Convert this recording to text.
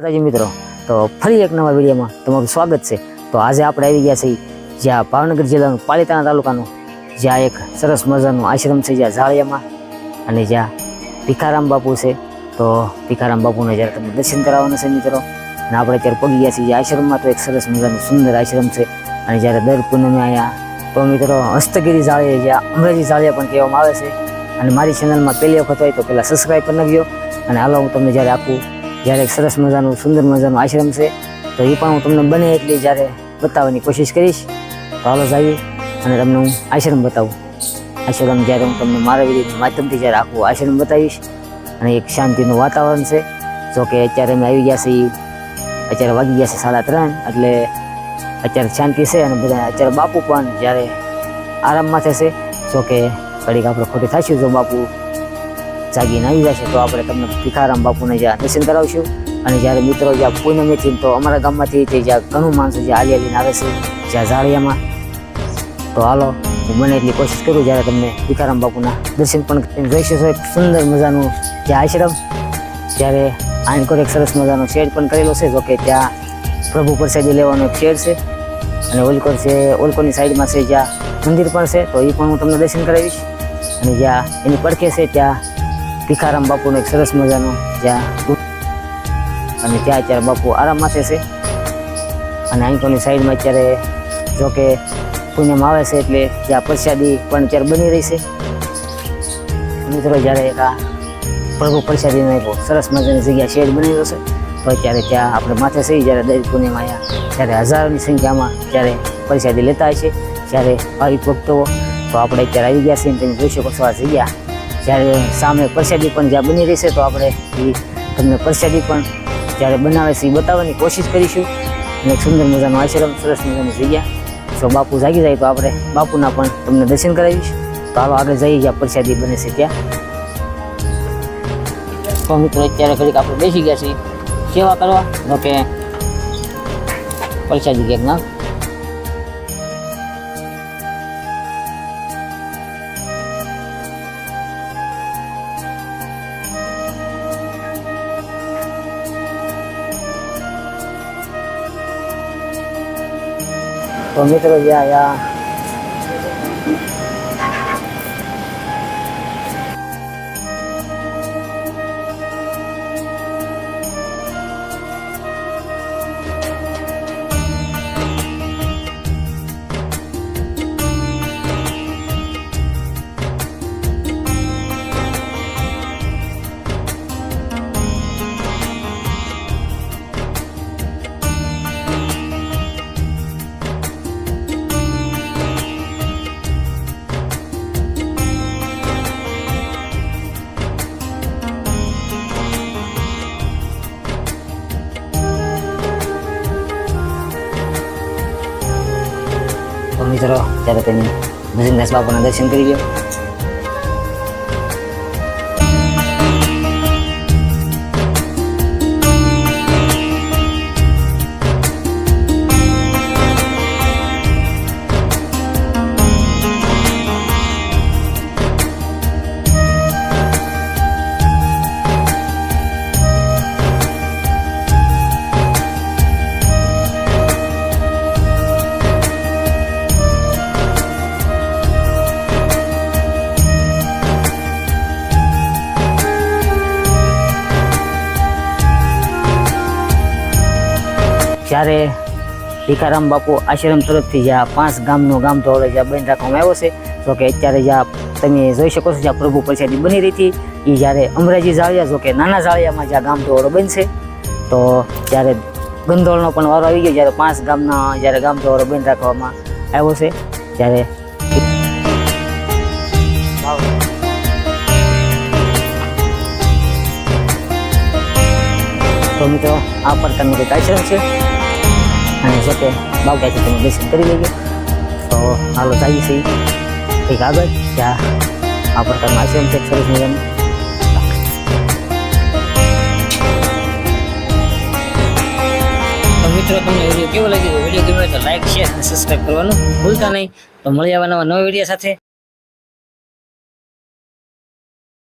માતાજી મિત્રો, તો ફરી એક નવા વિડીયોમાં તમારું સ્વાગત છે. તો આજે આપણે આવી ગયા છીએ જ્યાં ભાવનગર જિલ્લાનું પાલિતાણા તાલુકાનું, જ્યાં એક સરસ મજાનું આશ્રમ છે, જ્યાં ઝાળિયામાં અને જ્યાં ભીખારામ બાપુ છે. તો ભીખારામ બાપુને જ્યારે તમે દર્શન કરાવવાના છે મિત્રો અને આપણે અત્યારે પગી ગયા છીએ જે આશ્રમમાં, તો એક સરસ મજાનું સુંદર આશ્રમ છે. અને જ્યારે દર પૂનમે અહીંયા, તો મિત્રો, હસ્તગીરી જાળીએ જ્યાં અંગ્રેજી ઝાળિયા પણ કહેવામાં આવે છે. અને મારી ચેનલમાં પહેલી વખત હોય તો પહેલાં સબસ્ક્રાઈબ કરી નાખજો. અને હાલો, હું તમને જ્યારે આપું જ્યારે એક સરસ મજાનું, સુંદર મજાનું આશ્રમ છે, તો એ પણ હું તમને બને એટલી જ્યારે બતાવવાની કોશિશ કરીશ. તો હાલો જઈએ અને તમને હું આશ્રમ બતાવું. આશ્રમ જ્યારે હું તમને મારા વિડીયોના માધ્યમથી જ્યારે આખું આશ્રમ બતાવીશ અને એક શાંતિનું વાતાવરણ છે, જો કે અત્યારે અમે આવી ગયા છીએ, અત્યારે વાગી ગયા છે સાડા ત્રણ, એટલે અત્યારે શાંતિ છે અને બધા અત્યારે બાપુ પણ જ્યારે આરામમાં થશે, જો કે ઘડીક આપણે ખોટી થઈશું જો બાપુ જાગીને આવી જશે તો આપણે તમને ભીખારામ બાપુને જ્યાં દર્શન કરાવશું. અને જ્યારે મિત્રો જ્યાં પૂનમેથી તો અમારા ગામમાંથી તે જ્યાં ઘણું માણસો જે હાલી હાલીને આવે છે, જ્યાં ઝાડિયામાં. તો હાલો, હું મને એટલી કોશિશ કરું જ્યારે તમને ભીખારામ બાપુના દર્શન પણ જોઈશું. તો એક સુંદર મજાનું જે આશ્રમ, જ્યારે આનકોર એક સરસ મજાનો શેડ પણ કરેલો છે, જોકે ત્યાં પ્રભુ પ્રસાદી લેવાનો એક શેડ છે. અને ઓલકોર છે, ઓલકોરની સાઈડમાં છે જ્યાં મંદિર પણ છે, તો એ પણ હું તમને દર્શન કરાવીશ. અને જ્યાં એની પડખે છે, ત્યાં ભીખારામ બાપુનું એક સરસ મજાનું જ્યાં અને ત્યાં અત્યારે બાપુ આરામ માથે છે. અને આંકોની સાઈડમાં અત્યારે જો કે પૂનમ આવે છે એટલે ત્યાં પ્રસાદી પણ અત્યારે બની રહી છે. મિત્રો, જ્યારે એક આ પ્રભુ પ્રસાદીનો એક સરસ મજાની જગ્યા શેડ બનેલો છે, તો અત્યારે ત્યાં આપણે માથે સહી જ્યારે દરેક પૂર્ણિમા આવ્યા ત્યારે હજારોની સંખ્યામાં જ્યારે પ્રસાદી લેતા હોય છે. જ્યારે ભાવિક ભક્તો તો આપણે અત્યારે આવી ગયા છીએ તેની જોઈ શકો છો આ જગ્યા. જ્યારે સામે પ્રસાદી પણ જ્યાં બની રહેશે તો આપણે એ તમને પ્રસાદી પણ જ્યારે બનાવે છે એ બતાવવાની કોશિશ કરીશું. અને એક સુંદર મજાનો આશ્રમ સરસ મજાની જગ્યા. જો બાપુ જાગી જાય તો આપણે બાપુના પણ તમને દર્શન કરાવીશ. તો હાલો આગળ જઈએ જ્યાં પ્રસાદી બને છે ત્યાં. તો મિત્રો, અત્યારે ઘડીક આપણે બેસી ગયા છીએ. સેવા કરવા. તો કે પ્રસાદી ક્યાંક ના તો મિત્રો જ્યાં યા તો મિત્રો ત્યારે તેની ભજનદાસ બાપુના દર્શન કરી લો જ્યારે ભીખારામ બાપુ આશ્રમ તરફથી જ્યાં પાંચ ગામનો ગામ ધોરડે જ્યાં બંધ રાખવામાં આવ્યો છે, તો કે અત્યારે જ્યાં તમે જોઈ શકો છો જ્યાં પ્રભુ પ્રસાદી બની રહી હતી એ જ્યારે અમરાજી જાળિયા જો કે નાના જાળિયામાં જ્યાં ગામ ધોરડો બનશે તો ત્યારે ગંધોળનો પણ વારો આવી ગયો, જ્યારે પાંચ ગામના જ્યારે ગામ ધોરડો બંધ રાખવામાં આવ્યો છે, ત્યારે તો મિત્રો, આ પ્રકારનું કંઈક આશ્રમ છે. અને જો કે બાવટાથી તમે દર્શન કરી લઈએ તો હાલો જઈએ છીએ. કંઈક આગળ ત્યાં આ પ્રકારનું આશ્રમ છે, સરસ મજાનું. મિત્રો, તમને વીડિયો કેવો લાગ્યો? વીડિયો ગમ્યો તો લાઈક શેર અને સબસ્ક્રાઈબ કરવાનું ભૂલતા નહીં. તો મળી આવવાના નવા વીડિયો સાથે.